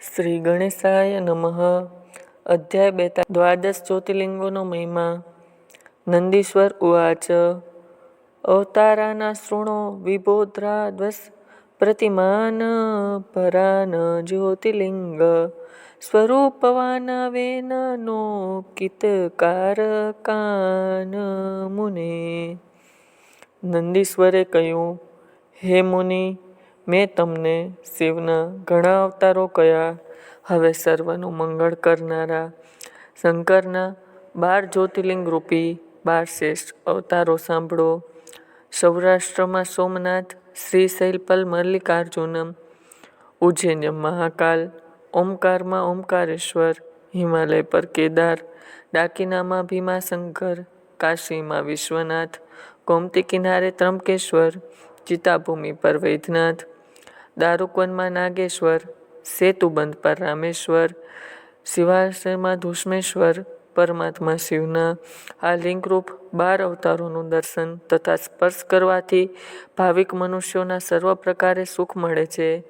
શ્રી ગણેશાય નમઃ. અધ્યાય બેતા, દ્વાદશ જ્યોતિર્લિંગોનો મહિમા. નંદીશ્વર ઉવાચ. અવતારાના શૃણો વિબોધ્રાદ્વસ પ્રતિમાન પરાન જ્યોતિર્લિંગ. સ્વરૂપવાન વેનાનો કિતકારકાન મુને. નંદીશ્વરે કહ્યું, હે મુનિ મેં તમને શિવના ઘણા અવતારો કયા હવે સર્વનું મંગળ કરનારા શંકરના બાર જ્યોતિર્લિંગ રૂપી બાર શ્રેષ્ઠ અવતારો સાંભળો. સૌરાષ્ટ્રમાં સોમનાથ, શ્રી શૈલપલ મલ્લિકાર્જુનમ ઉજ્જૈન્ય મહાકાલ, ઓમકારમાં ઓમકારેશ્વર, હિમાલય પર કેદાર, ડાકીનામાં ભીમાશંકર, કાશીમાં વિશ્વનાથ, ગોમતી કિનારે ત્રંબકેશ્વર, ચિતાભૂમિ પર વૈદ્યનાથ દારૂકવનમાં નાગેશ્વર સેતુબંધ પર રામેશ્વર, શિવાશ્રયમાં ધુષ્મેશ્વર, પરમાત્મા શિવના આ લિંગરૂપ બાર અવતારોનું દર્શન તથા સ્પર્શ કરવાથી ભાવિક મનુષ્યોના સર્વ પ્રકારે સુખ મળે છે.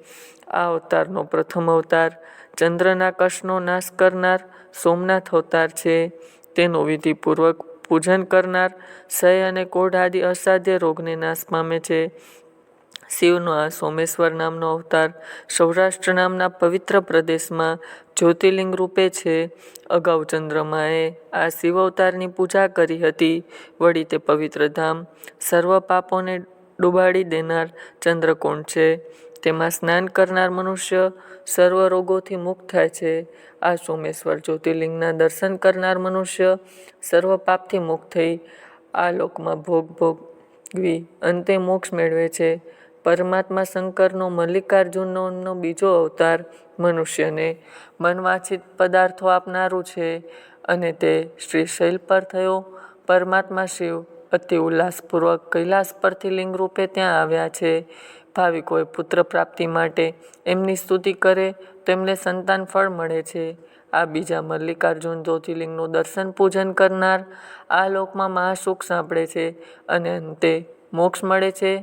આ અવતારનો પ્રથમ અવતાર ચંદ્રના કષ્ટનો નાશ કરનાર સોમનાથ અવતાર છે. તેનું વિધિપૂર્વક પૂજન કરનાર સય અને કોઢ આદિ અસાધ્ય રોગને નાશ પામે છે. શિવનો આ સોમેશ્વર નામનો અવતાર સૌરાષ્ટ્ર નામના પવિત્ર પ્રદેશમાં જ્યોતિર્લિંગ રૂપે છે. અગાઉ ચંદ્રમાએ આ શિવ અવતારની પૂજા કરી હતી. વળી તે પવિત્ર ધામ સર્વ પાપોને ડૂબાડી દેનાર ચંદ્રકોણ છે. તેમાં સ્નાન કરનાર મનુષ્ય સર્વ રોગોથી મુક્ત થાય છે. આ સોમેશ્વર જ્યોતિર્લિંગના દર્શન કરનાર મનુષ્ય સર્વ પાપથી મુક્ત થઈ આ લોકમાં ભોગ ભોગવી અંતે મોક્ષ મેળવે છે. પરમાત્મા શંકરનો, મલ્લિકાર્જુનનો બીજો અવતાર મનુષ્યને મનવાંછિત પદાર્થો આપનારું છે અને તે શ્રી શૈલ પર થયો. પરમાત્મા શિવ અતિ ઉલ્લાસપૂર્વક કૈલાસ પરથી લિંગ રૂપે ત્યાં આવ્યા છે. ભાવિકોએ પુત્ર પ્રાપ્તિ માટે એમની સ્તુતિ કરે તો એમને સંતાન ફળ મળે છે. આ બીજા મલ્લિકાર્જુન જ્યોતિર્લિંગનું દર્શન પૂજન કરનાર આ લોકમાં મહાસુખ સાંભળે છે અને અંતે મોક્ષ મળે છે.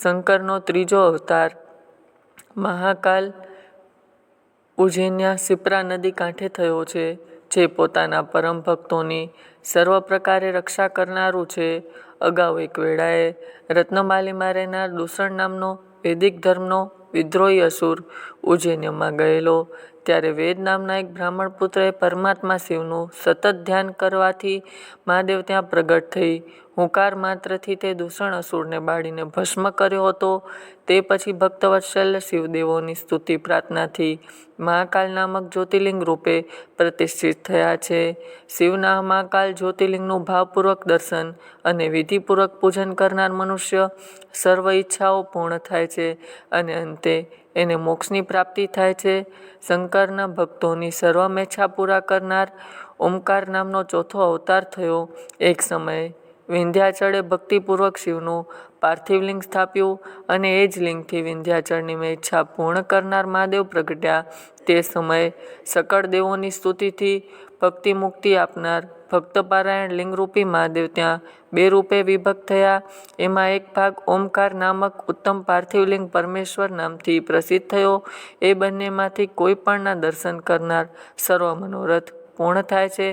શંકરનો ત્રીજો અવતાર. મહાકાલ ઉજ્જૈન્યા સિપ્રા નદી કાંઠે થયો છે, જે પોતાના પરમ ભક્તોની સર્વ પ્રકારે રક્ષા કરનારું છે. અગાઉ એક વેળાએ રત્નમાલીમાં રહેનાર દૂષણ નામનો વૈદિક ધર્મનો વિદ્રોહી અસુર ઉજ્જૈન્યમાં ગયેલો. ત્યારે વેદ નામના એક બ્રાહ્મણ પુત્રએ પરમાત્મા શિવનું સતત ધ્યાન કરવાથી મહાદેવ ત્યાં પ્રગટ થઈ. હુંકાર માત્રથી તે દૂષણ અસુરને બાળીને ભસ્મ કર્યો હતો. તે પછી ભક્તવત્સલ શિવદેવોની સ્તુતિ પ્રાર્થનાથી મહાકાલ નામક જ્યોતિર્લિંગ રૂપે પ્રતિષ્ઠિત થયા છે. શિવના મહાકાલ જ્યોતિર્લિંગનું ભાવપૂર્વક દર્શન અને વિધિપૂર્વક પૂજન કરનાર મનુષ્ય સર્વ ઈચ્છાઓ પૂર્ણ થાય છે અને અંતે એને મોક્ષની પ્રાપ્તિ થાય છે. શંકરના ભક્તોની સર્વ મેચ્છા પૂરા કરનાર ઓમકાર નામનો ચોથો અવતાર થયો. એક સમયે વિંધ્યાચળે ભક્તિપૂર્વક શિવનું પાર્થિવ લિંગ સ્થાપ્યું અને એ જ લિંગથી વિંધ્યાચળની મેચ્છા પૂર્ણ કરનાર મહાદેવ પ્રગટ્યા. તે સમયે સકળ દેવોની સ્તુતિથી ભક્તિ મુક્તિ આપનાર ભક્તપારાયણ લિંગરૂપી મહાદેવ ત્યાં બે રૂપે વિભક્ત થયા. એમાં એક ભાગ ઓમકાર નામક ઉત્તમ પાર્થિવલિંગ પરમેશ્વર નામથી પ્રસિદ્ધ થયો. એ બંનેમાંથી કોઈ પણના દર્શન કરનાર સર્વ મનોરથ પૂર્ણ થાય છે.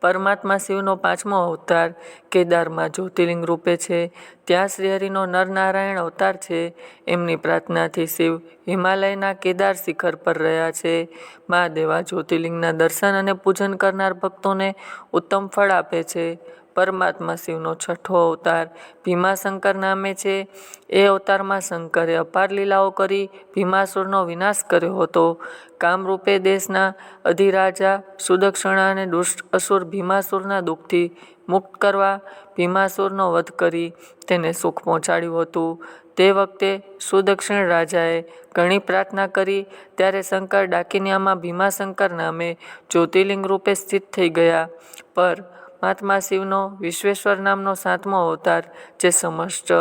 પરમાત્મા શિવનો પાંચમો અવતાર કેદારમાં જ્યોતિર્લિંગ રૂપે છે. ત્યાં શ્રીહરિનો નરનારાયણ અવતાર છે. એમની પ્રાર્થનાથી શિવ હિમાલયના કેદાર શિખર પર રહ્યા છે. મહાદેવા જ્યોતિર્લિંગના દર્શન અને પૂજન કરનાર ભક્તોને ઉત્તમ ફળ આપે છે. પરમાત્મા શિવનો છઠ્ઠો અવતાર ભીમાશંકર નામે છે. એ અવતારમાં શંકરે અપાર લીલાઓ કરી ભીમાસુરનો વિનાશ કર્યો હતો. કામરૂપે દેશના અધિરાજા, સુદક્ષિણા અને દુષ્ટ અસુર ભીમાસુરના દુઃખથી મુક્ત કરવા ભીમાસુરનો વધ કરી તેને સુખ પહોંચાડ્યું હતું. તે વખતે સુદક્ષિણ રાજાએ ઘણી પ્રાર્થના કરી. ત્યારે શંકર ડાકિનિયામાં ભીમાશંકર નામે જ્યોતિર્લિંગ રૂપે સ્થિત થઈ ગયા. પર મહાત્મા શિવનો, વિશ્વેશ્વર નામનો સાતમો અવતાર, જે સમસ્ત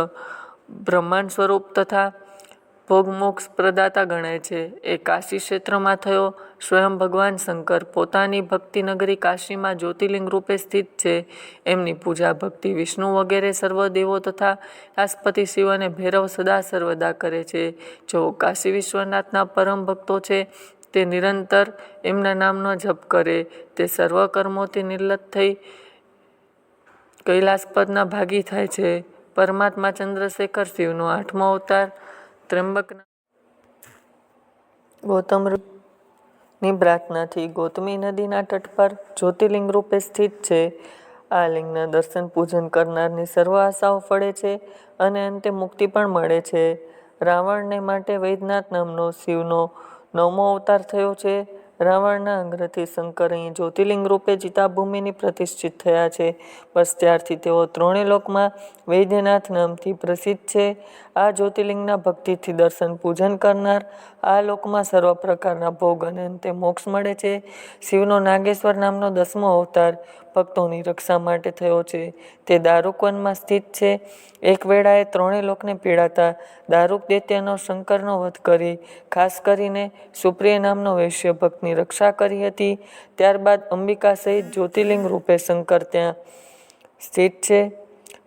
બ્રહ્માંડ સ્વરૂપ તથા ભોગમોક્ષ પ્રદાતા ગણાય છે. એ કાશી ક્ષેત્રમાં થયો. સ્વયં ભગવાન શંકર પોતાની ભક્તિ નગરી કાશીમાં જ્યોતિર્લિંગ રૂપે સ્થિત છે. એમની પૂજા ભક્તિ વિષ્ણુ વગેરે સર્વ દેવો તથા રાષ્ટ્રપતિ શિવ અને ભૈરવ સદા સર્વદા કરે છે. જો કાશી વિશ્વનાથના પરમ ભક્તો છે, તે નિરંતર એમના નામનો જપ કરે. તે સર્વ કર્મોથી નિર્લત થઈ કૈલાસપદના ભાગી થાય છે. પરમાત્મા ચંદ્રશેખર શિવનો આઠમો અવતાર ત્રંબકના ગૌતમની પ્રાર્થનાથી ગૌતમી નદીના તટ પર જ્યોતિર્લિંગ રૂપે સ્થિત છે. આ લિંગના દર્શન પૂજન કરનારની સર્વ આશાઓ ફળે છે અને અંતે મુક્તિ પણ મળે છે. રાવણને માટે વૈદ્યનાથ નામનો શિવનો નવમો અવતાર થયો છે. રાવણના અંગ્રથી શંકર અહીં જ્યોતિર્લિંગ રૂપે ચિતાભૂમિની પ્રતિષ્ઠિત થયા છે. બસ ત્યારથી તેઓ ત્રણેય લોકમાં વૈદ્યનાથ નામથી પ્રસિદ્ધ છે. આ જ્યોતિર્લિંગના ભક્તિથી દર્શન પૂજન કરનાર, આ લોકમાં સર્વ પ્રકારના ભોગ અને અંતે મોક્ષ મળે છે. શિવનો નાગેશ્વર નામનો દસમો અવતાર ભક્તોની રક્ષા માટે થયો છે. તે દારૂકવનમાં સ્થિત છે. એક વેળાએ ત્રણેય લોકને પીડાતા દારૂક દૈત્યનો શંકરનો વધ કરી, ખાસ કરીને સુપ્રિય નામનો વૈશ્ય ભક્તની રક્ષા કરી હતી. ત્યારબાદ અંબિકા સહિત જ્યોતિર્લિંગ રૂપે શંકર ત્યાં સ્થિત છે.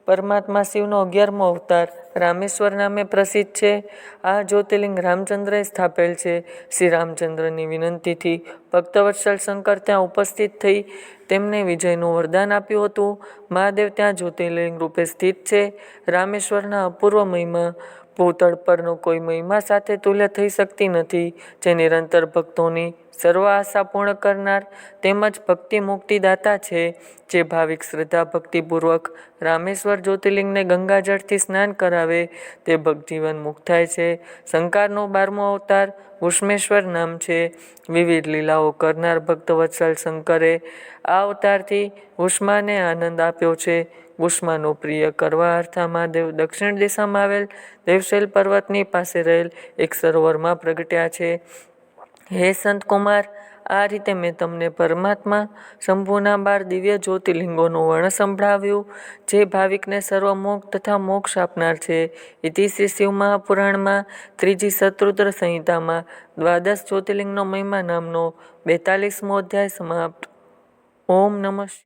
પરમાત્મા શિવનો અગિયારમો અવતાર રામેશ્વર નામે પ્રસિદ્ધ છે. આ જ્યોતિર્લિંગ રામચંદ્રએ સ્થાપેલ છે. શ્રી રામચંદ્રની વિનંતીથી ભક્તવત્સલ શંકર ત્યાં ઉપસ્થિત થઈ તેમને વિજયનું વરદાન આપ્યું હતું. મહાદેવ ત્યાં જ્યોતિર્લિંગ રૂપે સ્થિત છે. રામેશ્વરના અપૂર્વ મહિમા ભૂતળ પરનો કોઈ મહિમા સાથે તુલ્ય થઈ શકતી નથી, જે નિરંતર ભક્તોની સર્વ આશા પૂર્ણ કરનાર તેમજ ભક્તિ મુક્તિદાતા છે, જે ભાવિક શ્રદ્ધા ભક્તિપૂર્વક રામેશ્વર જ્યોતિર્લિંગને ગંગાજળથી સ્નાન કરાવે, તે ભક્તજીવન મુક્ત થાય છે. શંકરનો બારમો અવતાર ઉષ્મેશ્વર નામ છે. વિવિધ લીલાઓ કરનાર ભક્તવત્સલ શંકરે આ અવતારથી ઉષ્માને આનંદ આપ્યો છે. ઉષ્માનો પ્રિય કરવા અર્થા મહાદેવ દક્ષિણ દિશામાં આવેલ દેવશૈલ પર્વતની પાસે રહેલ એક સરોવરમાં પ્રગટ્યા છે. હે સંત કુમાર, આ રીતે મેં તમને પરમાત્મા, શંભુના બાર દિવ્ય જ્યોતિર્લિંગોનું વર્ણ સંભળાવ્યું, જે ભાવિકને સર્વમોક્ષ તથા મોક્ષ આપનાર છે. ઇતિ શ્રી શિવ મહાપુરાણમાં ત્રીજી શત્રુદ્ર સંહિતામાં દ્વાદશ જ્યોતિર્લિંગનો મહિમા નામનો બેતાલીસમો અધ્યાય સમાપ્ત. ઓમ નમઃ